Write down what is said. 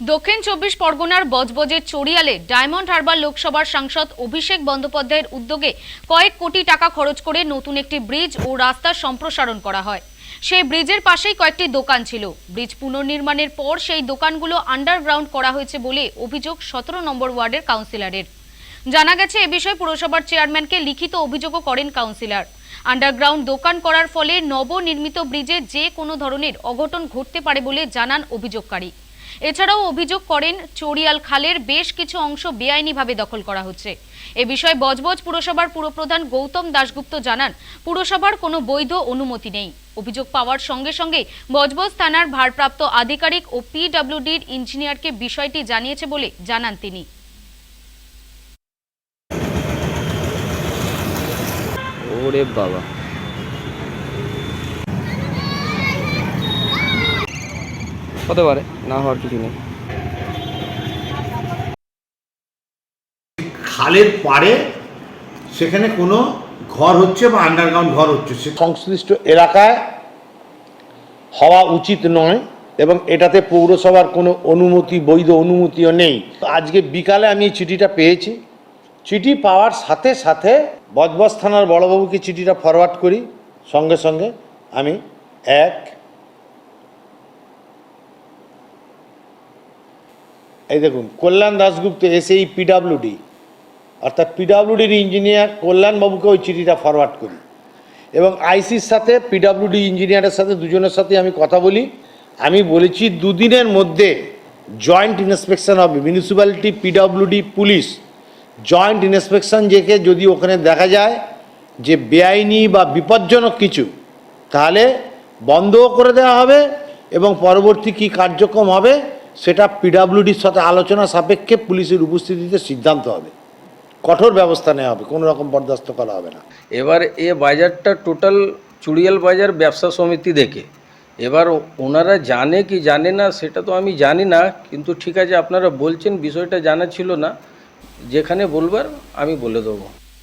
দক্ষিণ চব্বিশ পরগনার বজবজের চড়িয়ালে ডায়মন্ড হারবার লোকসভার সাংসদ অভিষেক বন্দ্যোপাধ্যায়ের উদ্যোগে কয়েক কোটি টাকা খরচ করে নতুন একটি ব্রিজ ও রাস্তার সম্প্রসারণ করা হয়। সেই ব্রিজের পাশেই কয়েকটি দোকান ছিল। ব্রিজ পুনর্নির্মাণের পর সেই দোকানগুলো আন্ডারগ্রাউন্ড করা হয়েছে বলে অভিযোগ সতেরো নম্বর ওয়ার্ডের কাউন্সিলরের। জানা গেছে, এ বিষয়ে পুরসভার চেয়ারম্যানকে লিখিত অভিযোগও করেন কাউন্সিলর। আন্ডারগ্রাউন্ড দোকান করার ফলে নবনির্মিত ব্রিজে যে কোনো ধরনের অঘটন ঘটতে পারে বলে জানান অভিযোগকারী। এছাড়াও অভিযোগ করেন চড়িয়াল খালের বেশ কিছু অংশ বেআইনিভাবে দখল করা হচ্ছে। এ বিষয়ে বজবজ পুরসভার পুরপ্রধান গৌতম দাশগুপ্ত জানান, পুরসভার কোনো বৈধ অনুমতি নেই। অভিযোগ পাওয়ার সঙ্গে সঙ্গে বজবজ থানার ভারপ্রাপ্ত আধিকারিক ও পিডব্লিউডির ইঞ্জিনিয়ারকে বিষয়টি জানিয়েছে বলে জানান তিনি। ওরে বাবা। হতে পারে, না হওয়ার কিছু নেই। খালের পাড়ে সেখানে কোনো ঘর হচ্ছে বা আন্ডারগ্রাউন্ড ঘর হচ্ছে? সে সংশ্লিষ্ট এলাকায় হওয়া উচিত নয় এবং এটাতে পৌরসভার কোনো অনুমতি, বৈধ অনুমতিও নেই। আজকে বিকালে আমি এই চিঠিটা পেয়েছি। চিঠি পাওয়ার সাথে সাথে বজবজ থানার বড়বাবুকে চিঠিটা ফরওয়ার্ড করি। সঙ্গে সঙ্গে আমি এক এই দেখুন, কল্যাণ দাশগুপ্ত এসএই পিডাব্লিউডি অর্থাৎ পিডাব্লিউডির ইঞ্জিনিয়ার কল্যাণবাবুকে ওই চিঠিটা ফরওয়ার্ড করি। এবং আইসির সাথে পিডাব্লিউডি ইঞ্জিনিয়ারের সাথে দুজনের সাথে আমি কথা বলি। আমি বলেছি, দুদিনের মধ্যে জয়েন্ট ইন্সপেকশন হবে। Municipality PWD police joint inspection যেকে যদি ওখানে দেখা যায় যে বেআইনি বা বিপজ্জনক কিছু, তাহলে বন্ধও করে দেওয়া হবে এবং পরবর্তী কি কার্যক্রম হবে সেটা পিডাব্লিউডির সাথে আলোচনা সাপেক্ষে পুলিশের উপস্থিতিতে সিদ্ধান্ত হবে। কঠোর ব্যবস্থা নেওয়া হবে, কোনো রকম বরদাস্ত করা হবে না। এবার এ বাজারটা টোটাল চুড়িয়াল বাজার ব্যবসা সমিতি দেখে। এবার ওনারা জানে কি জানে না সেটা তো আমি জানি না, কিন্তু ঠিক আছে আপনারা বলছেন, বিষয়টা জানা ছিল না। যেখানে বলবার আমি বলে দেবো।